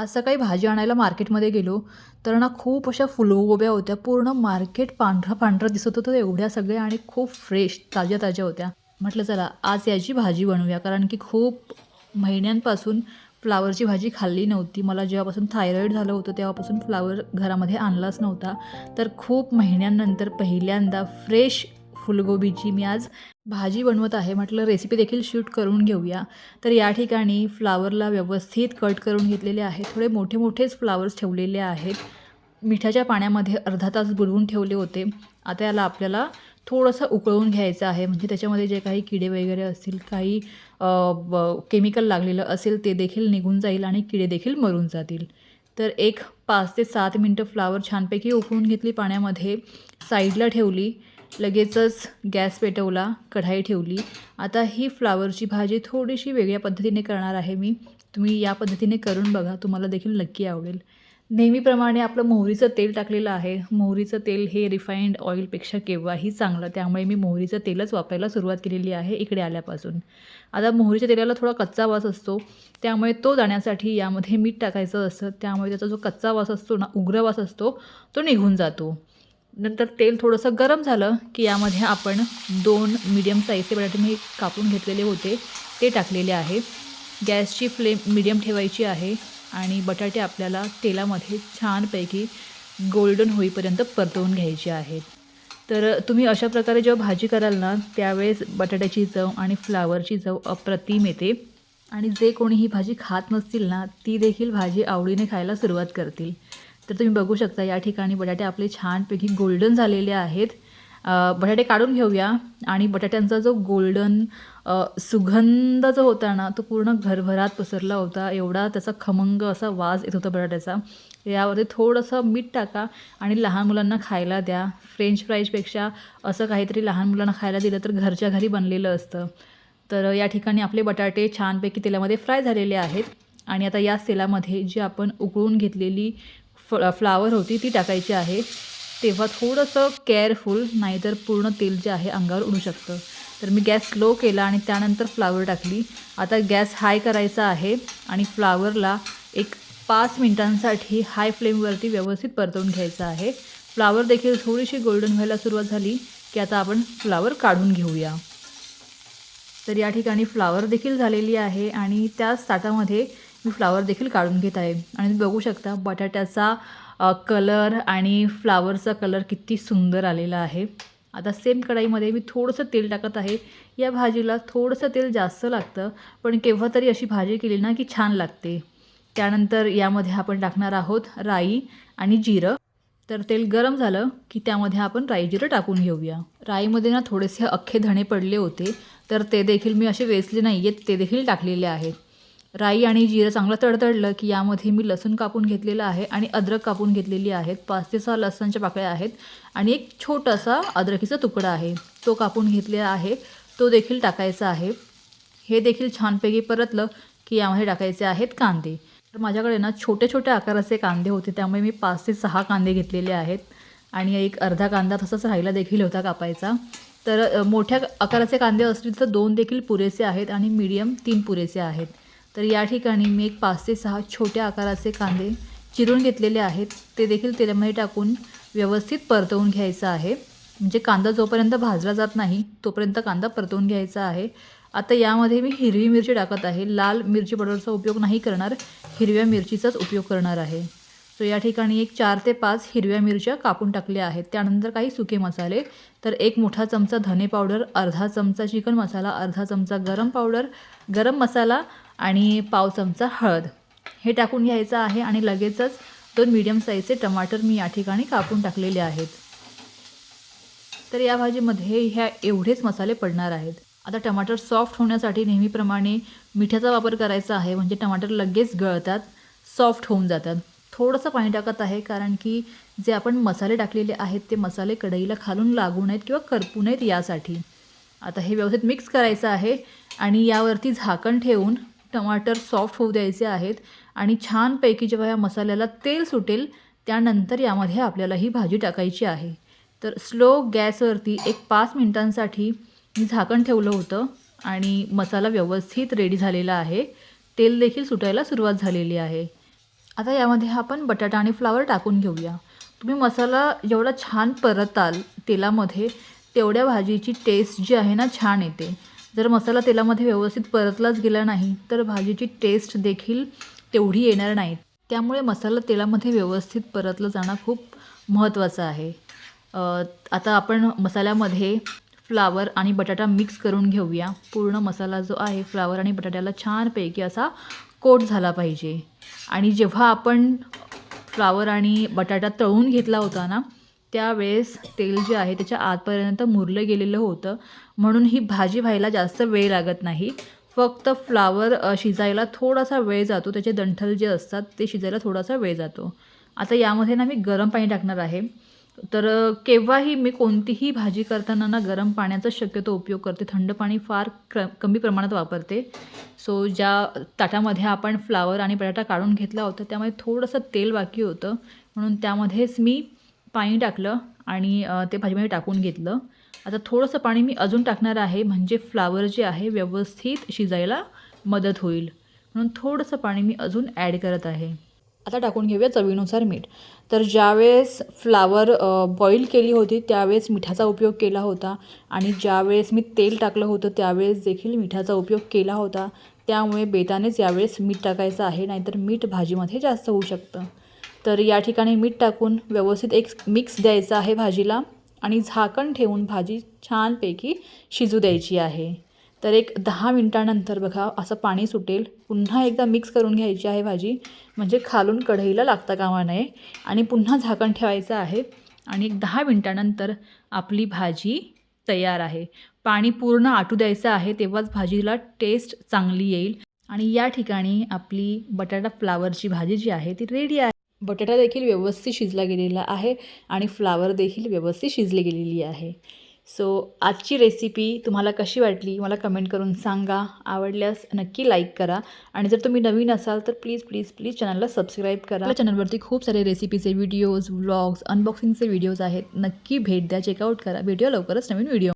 आज सकाळी भाजी आणायला मार्केटमध्ये गेलो तर ना खूप अशा फुलगोब्या होत्या. पूर्ण मार्केट पांढरा पांढरा दिसत होतं एवढ्या सगळ्या आणि खूप फ्रेश ताज्या ताज्या होत्या. म्हटलं चला आज याची भाजी बनवूया कारण की खूप महिन्यांपासून फ्लावरची भाजी खाल्ली नव्हती. मला जेव्हापासून थायरॉईड झालं होतं तेव्हापासून फ्लावर घरामध्ये आणलाच नव्हता. तर खूप महिन्यांनंतर पहिल्यांदा फ्रेश फुलगोबीची मी आज भाजी बनवत आहे. म्हटलं रेसिपी देखील शूट करून घेऊया. तर या ठिकाणी फ्लावरला व्यवस्थित कट करून घेतलेले आहे थोडे मोठे मोठेच फ्लावर्स ठेवलेले आहेत. मिठाच्या पाण्यामध्ये अर्धा तास बुडवून ठेवले होते. आता याला आपल्याला थोडंसं उकळून घ्यायचं आहे. म्हणजे त्याच्यामध्ये जे काही किडे वगैरे असतील काही केमिकल लागलेलं असेल ते देखील निघून जाईल आणि किडे देखील मरून जातील. तर एक पाच ते सात मिनटं फ्लावर छानपैकी उकळून घेतली पाण्यामध्ये. साईडला ठेवली. लगेचच गॅस पेटवला कढाई ठेवली. आता ही फ्लावरची भाजी थोडीशी वेगळ्या पद्धतीने करणार आहे मी. तुम्ही या पद्धतीने करून बघा तुम्हाला देखील नक्की आवडेल. नेहमीप्रमाणे आपलं मोहरीचं तेल टाकलेलं आहे. मोहरीचं तेल हे रिफाईंड ऑइलपेक्षा केव्हाही चांगलं. त्यामुळे मी मोहरीचं तेलच वापरायला सुरुवात केलेली आहे इकडे आल्यापासून. आता मोहरीच्या तेलाला थोडा कच्चा वास असतो. त्यामुळे तो जाण्यासाठी यामध्ये मीठ टाकायचं असतं. त्यामुळे त्याचा जो कच्चा वास असतो ना उग्र वास असतो तो निघून जातो. नंतर तेल थोडंसं गरम झालं की यामध्ये आपण दोन मीडियम साईजचे बटाटे मी कापून घेतलेले होते. ते टाकलेले आहे. गॅसची फ्लेम मीडियम ठेवायची आहे आणि बटाटे आपल्याला तेलामध्ये छानपैकी गोल्डन होईपर्यंत परतवून घ्यायचे आहेत. तर तुम्ही अशा प्रकारे जेव्हा भाजी कराल ना त्यावेळेस बटाट्याची चव आणि फ्लावरची चव अप्रतिम येते. आणि जे कोणी ही भाजी खात नसतील ना ती देखील भाजी आवडीने खायला सुरुवात करतील. तर तुम्ही बघू शकता या ठिकाणी बटाटे आपले छानपैकी गोल्डन झालेले आहेत. बटाटे काढून घेऊया. आणि बटाट्यांचा जो गोल्डन सुगंध जो होता ना तो पूर्ण घरभरात पसरला होता. एवढा त्याचा खमंग असा वास येत होता बटाट्याचा. यावरती थोडंसं मीठ टाका आणि लहान मुलांना खायला द्या. फ्रेंच फ्राईजपेक्षा असं काहीतरी लहान मुलांना खायला दिलं तर घरच्या घरी बनलेलं असतं. तर या ठिकाणी आपले बटाटे छानपैकी तेलामध्ये फ्राय झालेले आहेत. आणि आता याच तेलामध्ये जी आपण उकळून घेतलेली फ फ्लावर होती ती टाकायची आहे. तेव्हा थोडंसं केअरफुल नाहीतर पूर्ण तेल जे आहे अंगावर उडू शकतं. तर मी गॅस स्लो केला आणि त्यानंतर फ्लावर टाकली. आता गॅस हाय करायचा आहे आणि फ्लावरला एक पाच मिनिटांसाठी हाय फ्लेमवरती व्यवस्थित परतवून घ्यायचं आहे. फ्लावर देखील थोडीशी गोल्डन व्हायला सुरुवात झाली की आता आपण फ्लावर काढून घेऊया. तर या ठिकाणी फ्लावर देखील झालेली आहे आणि त्याच ताटामध्ये मी फ्लावर देखील काढून घेत आहे. आणि तुम्ही बघू शकता बटाट्याचा कलर आणि फ्लावरचा कलर किती सुंदर आलेला आहे. आता सेम कढाईमध्ये मी थोडंसं तेल टाकत आहे. या भाजीला थोडंसं तेल जास्त लागतं पण केव्हा तरी अशी भाजी केली ना की छान लागते. त्यानंतर यामध्ये आपण टाकणार आहोत राई आणि जिरं. तर तेल गरम झालं की त्यामध्ये आपण राई जिरं टाकून घेऊया. राईमध्ये ना थोडेसे अख्खे धणे पडले होते तर ते देखील मी असे वेचले नाही आहेत ते देखील टाकलेले आहेत. राई आणि जिरं चांगलं तडतडलं की यामध्ये मी लसूण कापून घेतलेलं आहे आणि अद्रक कापून घेतलेली आहेत. पाच ते सहा लसणच्या पाकळ्या आहेत आणि एक छोटासा अद्रकीचा तुकडा आहे. तो कापून घेतलेला आहे. तो देखील टाकायचा आहे. हे देखील छानपैकी परतलं की यामध्ये टाकायचे आहेत कांदे. तर माझ्याकडे ना छोट्या छोट्या आकाराचे कांदे होते. त्यामुळे मी पाच ते सहा कांदे घेतलेले आहेत आणि एक अर्धा कांदा तसाच राहिला देखील होता कापायचा. तर मोठ्या आकाराचे कांदे असतील तर दोन देखील पुरेसे आहेत आणि मीडियम तीन पुरेसे आहेत. तर या ठिकाणी मी एक पाच ते सहा छोट्या आकाराचे कांदे चिरून घेतलेले आहेत. ते देखील तेलामध्ये टाकून व्यवस्थित परतवून घ्यायचं आहे. म्हणजे कांदा जोपर्यंत भाजला जात नाही तोपर्यंत कांदा परतवून घ्यायचा आहे. आता यामध्ये मी हिरवी मिरची टाकत आहे. लाल मिरची पावडरचा उपयोग नाही करणार. हिरव्या मिरचीचाच उपयोग करणार आहे. सो या ठिकाणी एक चार ते पाच हिरव्या मिरच्या कापून टाकल्या आहेत. त्यानंतर काही सुके मसाले. तर एक मोठा चमचा धने पावडर अर्धा चमचा चिकन मसाला अर्धा चमचा गरम पावडर. गरम मसाला आणि पाव चमचा हळद. हे टाकून घ्यायचं आहे आणि लगेचच दोन मीडियम साईजचे टमाटर मी या ठिकाणी कापून टाकलेले आहेत. तर या भाजीमध्ये ह्या एवढेच मसाले पडणार आहेत. आता टमाटर सॉफ्ट होण्यासाठी नेहमीप्रमाणे मिठाचा वापर करायचा आहे म्हणजे टमाटर लगेच गळतात सॉफ्ट होऊन जातात. थोडंसं पाणी टाकत आहे कारण की जे आपण मसाले टाकलेले आहेत ते मसाले कढईला खालून लागू नयेत किंवा करपू नयेत यासाठी. आता हे व्यवस्थित मिक्स करायचं आहे आणि यावरती झाकण ठेवून टमाटर सॉफ्ट होऊ द्यायचे आहेत आणि छानपैकी जेव्हा या मसाल्याला तेल सुटेल त्यानंतर यामध्ये आपल्याला ही भाजी टाकायची आहे. तर स्लो गॅसवरती एक पाच मिनिटांसाठी मी झाकण ठेवलं होतं आणि मसाला व्यवस्थित रेडी झालेला आहे. तेल देखील सुटायला सुरुवात झालेली आहे. आता यामध्ये आपण बटाटा आणि फ्लावर टाकून घेऊया. तुम्ही मसाला जेवढा छान परताल तेलामध्ये तेवढ्या भाजीची टेस्ट जी आहे ना छान येते. जर मसाला तेलामध्ये व्यवस्थित परतलाच गेला नाही तर भाजीची टेस्ट देखील तेवढी येणार नाही. त्यामुळे मसाला तेलामध्ये व्यवस्थित परतलं जाणं खूप महत्त्वाचं आहे. आता आपण मसाल्यामध्ये फ्लावर आणि बटाटा मिक्स करून घेऊया. पूर्ण मसाला जो आहे फ्लावर आणि बटाट्याला छानपैकी असा कोट झाला पाहिजे. आणि जेव्हा आपण फ्लावर आणि बटाटा तळून घेतला होता ना त्यावेळेस तेल जे आहे त्याच्या आतपर्यंत मुरलं गेलेलं होतं. म्हणून ही भाजी व्हायला जास्त वेळ लागत नाही. फक्त फ्लावर शिजायला थोडासा वेळ जातो. त्याचे दंठल जे असतात ते शिजायला थोडासा वेळ जातो. आता यामध्ये ना मी गरम पाणी टाकणार आहे. तर केव्हाही मी कोणतीही भाजी करताना ना गरम पाण्याचा शक्यतो उपयोग करते. थंड पाणी फार क्र कमी प्रमाणात वापरते. सो ज्या ताटामध्ये आपण फ्लावर आणि बटाटा काढून घेतला होता त्यामध्ये थोडंसं तेल बाकी होतं. म्हणून त्यामध्येच मी पाणी टाकलं आणि ते भाजीमध्ये टाकून घेतलं. आता थोडंसं पाणी मी अजून टाकणार आहे म्हणजे फ्लावर जे आहे व्यवस्थित शिजायला मदत होईल. म्हणून थोडंसं पाणी मी अजून ॲड करत आहे. आता टाकून घेऊया चवीनुसार मीठ. तर ज्यावेळेस फ्लावर बॉईल केली होती त्यावेळेस मिठाचा उपयोग केला होता. आणि ज्यावेळेस मी तेल टाकलं होतं त्यावेळेस देखील मिठाचा उपयोग केला होता. त्यामुळे बेतानेच यावेळेस मीठ टाकायचं आहे नाहीतर मीठ भाजीमध्ये जास्त होऊ शकतं. तर या ठिकाणी मीठ टाकून व्यवस्थित एक मिक्स द्यायचा आहे भाजीला आणि झाकण ठेवून भाजी छानपैकी शिजू द्यायची आहे. तर एक दहा मिनटानंतर बघा असं पाणी सुटेल. पुन्हा एकदा मिक्स करून घ्यायची आहे भाजी. म्हणजे खालून कढईला लागता कामा नये. आणि पुन्हा झाकण ठेवायचं आहे. आणि एक दहा मिनटानंतर आपली भाजी तयार आहे. पाणी पूर्ण आटू द्यायचं आहे तेव्हाच भाजीला टेस्ट चांगली येईल. आणि या ठिकाणी आपली बटाटा फ्लावरची भाजी जी आहे ती रेडी आहे. बटाटा देखील व्यवस्थित शिजला गेलेला आहे आणि फ्लावर देखील व्यवस्थित शिजली गेलेली आहे. सो आजची रेसिपी तुम्हाला कशी वाटली मला कमेंट करून सांगा. आवडल्यास नक्की लाईक करा. आणि जर तुम्ही नवीन असाल तर प्लीज प्लीज प्लीज चॅनलला सबस्क्राईब करा. आपल्या चॅनलवरती खूप सारे रेसिपीचे व्हिडिओज व्लॉग्स अनबॉक्सिंगचे व्हिडिओज आहेत. नक्की भेट द्या. चेकआउट करा. भेटूया लवकरच नवीन व्हिडिओ